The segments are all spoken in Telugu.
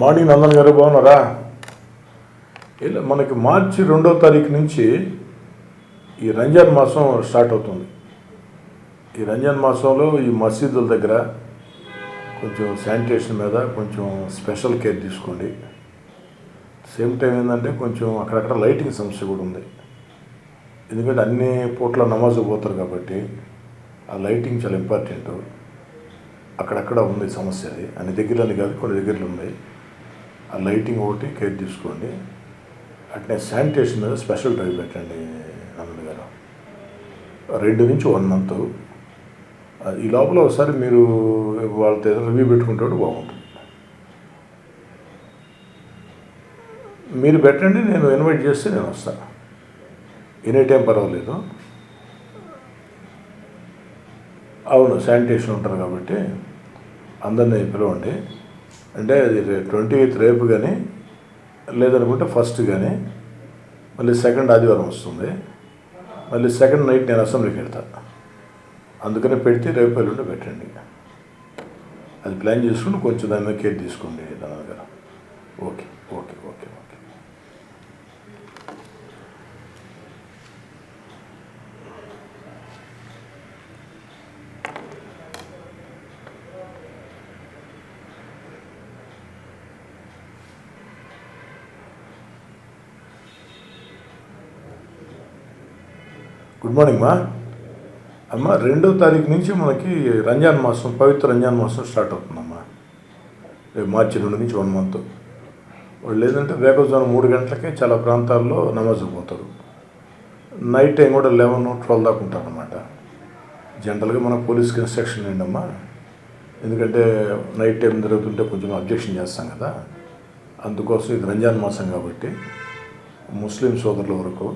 మార్నింగ్ నందన్ గారు బాగున్నారా? ఇలా మనకి మార్చి రెండో తారీఖు నుంచి ఈ రంజాన్ మాసం స్టార్ట్ అవుతుంది. ఈ రంజాన్ మాసంలో ఈ మసీదుల దగ్గర కొంచెం శానిటేషన్ మీద కొంచెం స్పెషల్ కేర్ తీసుకోండి. సేమ్ టైం ఏంటంటే కొంచెం అక్కడక్కడ లైటింగ్ సమస్య కూడా ఉంది. ఎందుకంటే అన్ని పూట్ల నమాజు పోతారు కాబట్టి ఆ లైటింగ్ చాలా ఇంపార్టెంట్. అక్కడక్కడ ఉంది సమస్య అది. అన్ని దగ్గరలో కాదు కొన్ని దగ్గరలో ఉంది ఆ లైటింగ్ ఒకటి కేర్ తీసుకోండి. అట్నే శానిటేషన్ మీద స్పెషల్ డ్రైవ్ పెట్టండి నందన్ గారు. రెండు నుంచి వన్ మంత్. ఈ లోపల ఒకసారి మీరు వాళ్ళతో ఏదైనా రివ్యూ పెట్టుకుంటే బాగుంటుంది. మీరు పెట్టండి నేను ఇన్వైట్ చేస్తే నేను వస్తాను ఎనీ టైం పర్వాలేదు. అవును శానిటేషన్ ఉంటారు కాబట్టి అందరినీ పిలవండి. అంటే అది ట్వంటీ ఎయిత్ రేపు కానీ లేదనుకుంటే ఫస్ట్ కానీ మళ్ళీ సెకండ్ ఆదివారం వస్తుంది. మళ్ళీ సెకండ్ నైట్ నేను అసెంబ్లీకి వెళ్తాను అందుకనే పెడితే రేపు ఎల్లుండి పెట్టండి. అది ప్లాన్ చేసుకుని కొంచెం దాని మీద కేర్ తీసుకోండి దాని దగ్గర ఓకే ఓకే. గుడ్ మార్నింగ్ మా అమ్మ రెండో తారీఖు నుంచి మనకి రంజాన్ మాసం పవిత్ర రంజాన్ మాసం స్టార్ట్ అవుతుందమ్మా. రేపు మార్చి రెండు నుంచి వన్ మంత్. వాళ్ళు లేదంటే వేకజాను మూడు గంటలకే చాలా ప్రాంతాల్లో నమాజ్ పోతారు. నైట్ టైం కూడా లెవెన్ ట్వెల్వ్ దాకా ఉంటారనమాట జనరల్గా మన పోలీస్కి ఇన్స్ట్రక్షన్ ఏంటమ్మా? ఎందుకంటే నైట్ టైం జరుగుతుంటే కొంచెం అబ్జెక్షన్ చేస్తాం కదా. అందుకోసం ఇది రంజాన్ మాసం కాబట్టి ముస్లిం సోదరుల వరకు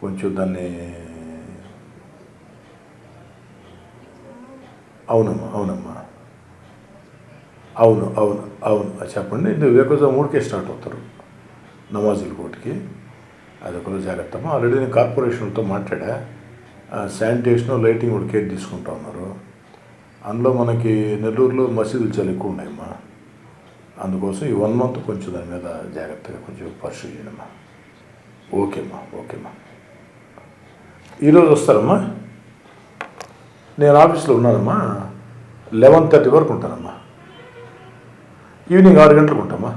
కొంచెం దాన్ని అవునమ్మా అవునమ్మా. అవును అవును అవును. చెప్పండి. ఇది వివేకోజ మూడుకే స్టార్ట్ అవుతారు. నమాజుల కోటికి. అది ఒకరు జాగ్రత్త అమ్మా. ఆల్రెడీ నేను కార్పొరేషన్తో మాట్లాడా. శానిటేషన్ లైటింగ్ కూడా కేర్ తీసుకుంటా ఉన్నారు. అందులో మనకి నెల్లూరులో మసీదులు చాలా ఎక్కువ ఉన్నాయమ్మా. అందుకోసం ఈ వన్ మంత్ కొంచెం దాని మీద జాగ్రత్తగా కొంచెం పరిశీలి చేయడమ్మా ఓకేమ్మా ఓకేమ్మా ఈరోజు వస్తారమ్మా? నేను ఆఫీస్లో ఉన్నానమ్మా. లెవెన్ థర్టీ వరకు ఉంటానమ్మా. ఈవినింగ్ ఆరు గంటలకు ఉంటామా?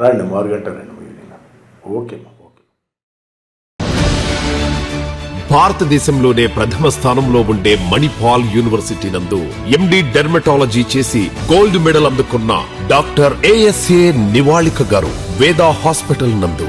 రండి అమ్మా, ఆరు గంటలు రండి ఈవినింగ్. ఓకే. భారతదేశంలోనే ప్రథమ స్థానంలో ఉండే మణిపాల్ యూనివర్సిటీ నందు ఎండి డెర్మటాలజీ చేసి గోల్డ్ మెడల్ అందుకున్న డాక్టర్ ఏఎస్ఏ నివాళిక గారు వేదా హాస్పిటల్ నందు.